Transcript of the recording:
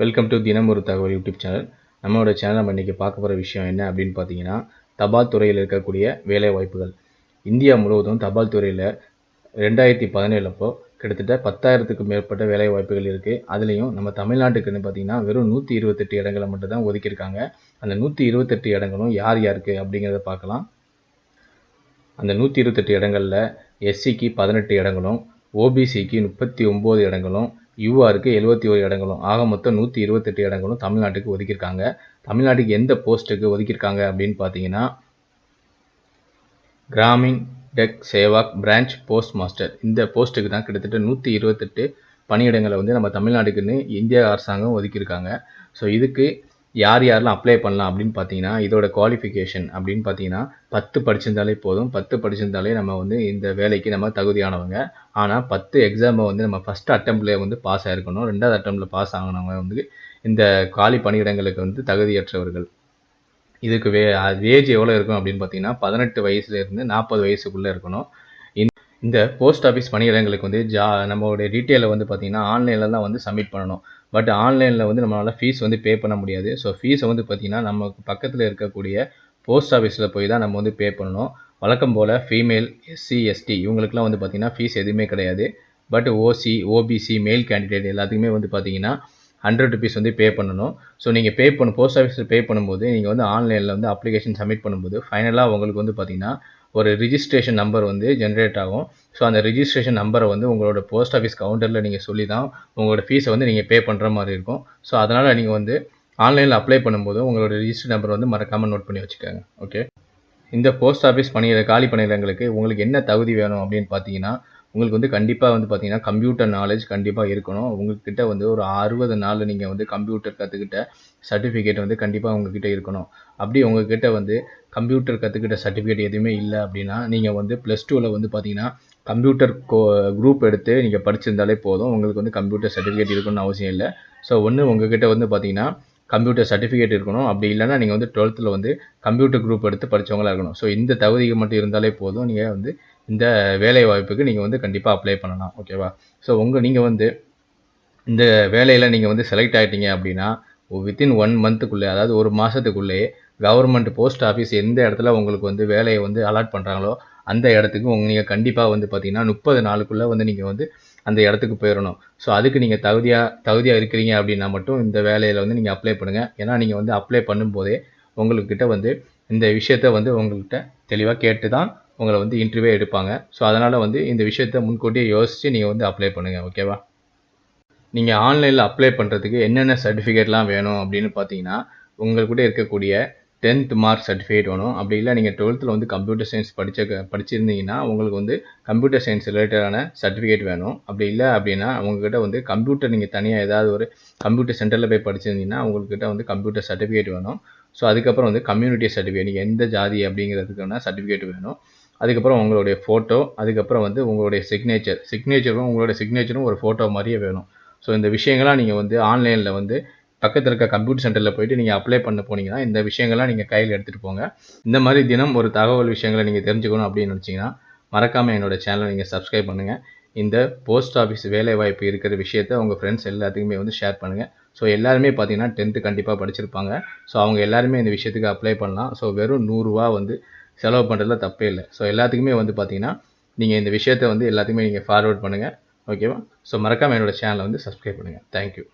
Welcome to தினம் ஒரு தகவல் யூடியூப் சேனல். நம்மளோட சேனல் நம்ம இன்றைக்கி பார்க்க போகிற விஷயம் என்ன அப்படின்னு பார்த்தீங்கன்னா தபால் துறையில் இருக்கக்கூடிய வேலை வாய்ப்புகள். இந்தியா முழுவதும் தபால் துறையில் ரெண்டாயிரத்தி பதினேழுப்போ கிட்டத்தட்ட பத்தாயிரத்துக்கு மேற்பட்ட வேலை வாய்ப்புகள் இருக்குது அதுலேயும் நம்ம தமிழ்நாட்டுக்குன்னு பார்த்தீங்கன்னா வெறும் நூற்றி இருபத்தெட்டு இடங்களை மட்டும் தான் ஒதுக்கியிருக்காங்க. அந்த நூற்றி இருபத்தெட்டு இடங்களும் யார் யாருக்கு அப்படிங்கிறத பார்க்கலாம். அந்த நூற்றி இருபத்தெட்டு இடங்களில் எஸ்சிக்கு பதினெட்டு இடங்களும் ஓபிசிக்கு முப்பத்தி ஒம்பது இடங்களும் யூஆருக்கு எழுபத்தி ஒரு இடங்களும் ஆக மொத்தம் நூற்றி இருபத்தெட்டு இடங்களும் தமிழ்நாட்டுக்கு ஒதுக்கியிருக்காங்க. தமிழ்நாட்டுக்கு எந்த போஸ்ட்டுக்கு ஒதுக்கியிருக்காங்க அப்படின்னு பார்த்தீங்கன்னா Gramin Dak Sevak branch post master இந்த போஸ்ட்டுக்கு தான் கிட்டத்தட்ட நூற்றி இருபத்தெட்டு பணியிடங்களை வந்து நம்ம தமிழ்நாட்டுக்குன்னு இந்திய அரசாங்கம் ஒதுக்கியிருக்காங்க. ஸோ இதுக்கு யார் யாரெல்லாம் அப்ளை பண்ணலாம் அப்படின்னு பார்த்தீங்கன்னா இதோட குவாலிஃபிகேஷன் அப்படின்னு பார்த்தீங்கன்னா பத்து படிச்சிருந்தாலே போதும். பத்து படிச்சிருந்தாலே நம்ம வந்து இந்த வேலைக்கு நம்ம தகுதியானவங்க. ஆனால் பத்து எக்ஸாமை வந்து நம்ம ஃபஸ்ட் அட்டம்ப்ட்லேயே வந்து பாஸ் ஆகிருக்கணும் ரெண்டாவது அட்டம்ப்டில் பாஸ் ஆகினவங்க வந்து இந்த காலி பணியிடங்களுக்கு வந்து தகுதியற்றவர்கள். இதுக்கு வே ஏஜ் எவ்வளோ இருக்கும் அப்படின்னு பார்த்தீங்கன்னா பதினெட்டு வயசுலேருந்து நாற்பது வயசுக்குள்ளே இருக்கணும். இந்த போஸ்ட் ஆஃபீஸ் பணியிடங்களுக்கு வந்து ஜா நம்மளுடைய டீட்டெயிலை வந்து பார்த்திங்கன்னா ஆன்லைனில் தான் வந்து சப்மிட் பண்ணணும். பட் ஆன்லைனில் வந்து நம்மளால் ஃபீஸ் வந்து பே பண்ண முடியாது. ஸோ ஃபீஸை வந்து பார்த்திங்கன்னா நமக்கு பக்கத்தில் இருக்கக்கூடிய போஸ்ட் ஆஃபீஸில் போய் தான் நம்ம வந்து பே பண்ணணும். வழக்கம் போல் ஃபீமேல் எஸ்சி எஸ்டி இவங்களுக்குலாம் வந்து பார்த்திங்கன்னா ஃபீஸ் எதுவுமே கிடையாது. But OC OBC male candidate எல்லாத்துக்குமே வந்து பார்த்திங்கன்னா ஹண்ட்ரட் ருபீஸ் வந்து பே பண்ணணும். ஸோ நீங்கள் பே பண்ண போஸ்ட் ஆஃபீஸில் பே பண்ணும்போது நீங்கள் வந்து ஆன்லைனில் வந்து அப்ளிகேஷன் சப்மிட் பண்ணும்போது ஃபைனலாக உங்களுக்கு வந்து பார்த்திங்கன்னா ஒரு ரிஜிஸ்ட்ரேஷன் நம்பர் வந்து ஜென்ரேட் ஆகும். ஸோ அந்த ரிஜிஸ்ட்ரேஷன் நம்பரை வந்து உங்களோட போஸ்ட் ஆஃபீஸ் கவுண்டரில் நீங்கள் சொல்லி தான் உங்களோட ஃபீஸை வந்து நீங்கள் பே பண்ணுற மாதிரி இருக்கும். ஸோ அதனால் நீங்கள் வந்து ஆன்லைனில் அப்ளை பண்ணும்போது உங்களோட ரிஜிஸ்டர் நம்பர் வந்து மறக்காமல் நோட் பண்ணி வச்சுக்கோங்க. ஓகே இந்த போஸ்ட் ஆஃபீஸ் பணியிட காலி பணியிடங்களுக்கு உங்களுக்கு என்ன தகுதி வேணும் அப்படின்னு பார்த்தீங்கன்னா உங்களுக்கு வந்து கண்டிப்பாக வந்து பார்த்தீங்கன்னா கம்ப்யூட்டர் நாலேஜ் கண்டிப்பாக இருக்கணும். உங்கள்கிட்ட வந்து ஒரு அறுபது நாள் நீங்கள் வந்து கம்ப்யூட்டர் கற்றுக்கிட்ட சர்டிஃபிகேட் வந்து கண்டிப்பாக உங்ககிட்ட இருக்கணும். அப்படி உங்ககிட்ட வந்து கம்ப்யூட்டர் கற்றுக்கிட்ட சர்டிஃபிகேட் எதுவுமே இல்லை அப்படின்னா நீங்கள் வந்து ப்ளஸ் டூவில் வந்து பார்த்தீங்கன்னா கம்ப்யூட்டர் கோ குரூப் எடுத்து நீங்கள் படிச்சிருந்தாலே போதும். உங்களுக்கு வந்து கம்ப்யூட்டர் சர்டிஃபிகேட் இருக்கணும்னு அவசியம் இல்லை. ஸோ ஒன்று உங்ககிட்ட வந்து பார்த்தீங்கன்னா கம்ப்யூட்டர் சர்டிஃபிகேட் இருக்கணும். அப்படி இல்லைன்னா நீங்கள் வந்து டுவெல்த்தில் வந்து கம்ப்யூட்டர் குரூப் எடுத்து படித்தவங்களாக இருக்கணும். ஸோ இந்த தகுதிகள் மட்டும் இருந்தாலே போதும். நீங்கள் வந்து இந்த வேலை வாய்ப்புக்கு நீங்கள் வந்து கண்டிப்பாக அப்ளை பண்ணலாம். ஓகேவா ஸோ உங்கள் நீங்கள் வந்து இந்த வேலையில் நீங்கள் வந்து செலக்ட் ஆகிட்டீங்க அப்படின்னா வித்தின் ஒன் மந்த்துக்குள்ளே அதாவது ஒரு மாதத்துக்குள்ளேயே கவர்மெண்ட் போஸ்ட் ஆஃபீஸ் எந்த இடத்துல உங்களுக்கு வந்து வேலையை வந்து அலாட் பண்ணுறாங்களோ அந்த இடத்துக்கு உங்கள் நீங்கள் கண்டிப்பாக வந்து பார்த்தீங்கன்னா முப்பது நாளுக்குள்ளே வந்து நீங்கள் வந்து அந்த இடத்துக்கு போயிடணும் ஸோ அதுக்கு நீங்கள் தகுதியாக தகுதியாக இருக்கிறீங்க அப்படின்னா மட்டும் இந்த வேலையில் வந்து நீங்கள் அப்ளை பண்ணுங்கள் ஏன்னா நீங்கள் வந்து அப்ளை பண்ணும்போதே உங்கள்கிட்ட வந்து இந்த விஷயத்த வந்து உங்கள்கிட்ட தெளிவாக கேட்டு தான் உங்களை வந்து இன்டர்வியூ எடுப்பாங்க. ஸோ அதனால் வந்து இந்த விஷயத்த முன்கூட்டியே யோசித்து நீங்கள் வந்து அப்ளை பண்ணுங்கள் ஓகேவா நீங்கள் ஆன்லைனில் அப்ளை பண்ணுறதுக்கு என்னென்ன சர்டிஃபிகேட்லாம் வேணும் அப்படின்னு பார்த்தீங்கன்னா உங்கள்கிட்ட இருக்கக்கூடிய டென்த் மார்க் சர்டிஃபிகேட் வேணும். அப்படி இல்லை நீங்கள் டுவெல்த்தில் வந்து கம்ப்யூட்டர் சயின்ஸ் படித்த படிச்சிருந்தீங்கன்னா உங்களுக்கு வந்து கம்ப்யூட்டர் சயின்ஸ் ரிலேட்டடான சர்டிஃபிகேட் வேணும். அப்படி இல்லை அப்படின்னா உங்ககிட்ட வந்து கம்ப்யூட்டர் நீங்கள் தனியாக ஏதாவது ஒரு கம்ப்யூட்டர் சென்டரில் போய் படிச்சிருந்தீங்கன்னா உங்கள்கிட்ட வந்து கம்ப்யூட்டர் சர்டிஃபிகேட் வேணும். ஸோ அதுக்கப்புறம் வந்து கம்யூனிட்டி சர்டிஃபிகேட் நீங்கள் எந்த ஜாதி அப்படிங்கிறதுக்கான சர்டிஃபிகேட் வேணும். அதுக்கப்புறம் உங்களுடைய ஃபோட்டோ அதுக்கப்புறம் வந்து உங்களுடைய சிக்னேச்சர் சிக்னேச்சரும் உங்களுடைய சிக்னேச்சரும் ஒரு ஃபோட்டோ மாதிரியே வேணும். ஸோ இந்த விஷயங்கள்லாம் நீங்கள் வந்து ஆன்லைனில் வந்து பக்கத்தில் இருக்க கம்ப்யூட்டர் சென்டரில் போயிட்டு நீங்கள் அப்ளை பண்ண போனீங்கன்னா இந்த விஷயங்கள்லாம் நீங்கள் கையில் எடுத்துகிட்டு போங்க. இந்த மாதிரி தினம் ஒரு தகவல் விஷயங்களை நீங்கள் தெரிஞ்சுக்கணும் அப்படின்னு நினச்சிங்கன்னா மறக்காமல் என்னோட சேனலை நீங்கள் சப்ஸ்கிரைப் பண்ணுங்கள் இந்த போஸ்ட் ஆஃபீஸ் வேலை வாய்ப்பு இருக்கிற விஷயத்த உங்கள் ஃப்ரெண்ட்ஸ் எல்லாத்துக்குமே வந்து ஷேர் பண்ணுங்கள் ஸோ எல்லாருமே பார்த்தீங்கன்னா டென்த்து கண்டிப்பாக படிச்சிருப்பாங்க. ஸோ அவங்க எல்லாருமே இந்த விஷயத்துக்கு அப்ளை பண்ணலாம். ஸோ வெறும் நூறுரூவா வந்து செலவு பண்ணுறதுல தப்பே இல்லை. ஸோ எல்லாத்துக்குமே வந்து பார்த்தீங்கன்னா நீங்கள் இந்த விஷயத்தை வந்து எல்லாத்துக்குமே நீங்கள் ஃபார்வேர்ட் பண்ணுங்கள் ஓகேவா ஸோ மறக்காமல் என்னோடய சேனலை வந்து சப்ஸ்கிரைப் பண்ணுங்கள் தேங்க்யூ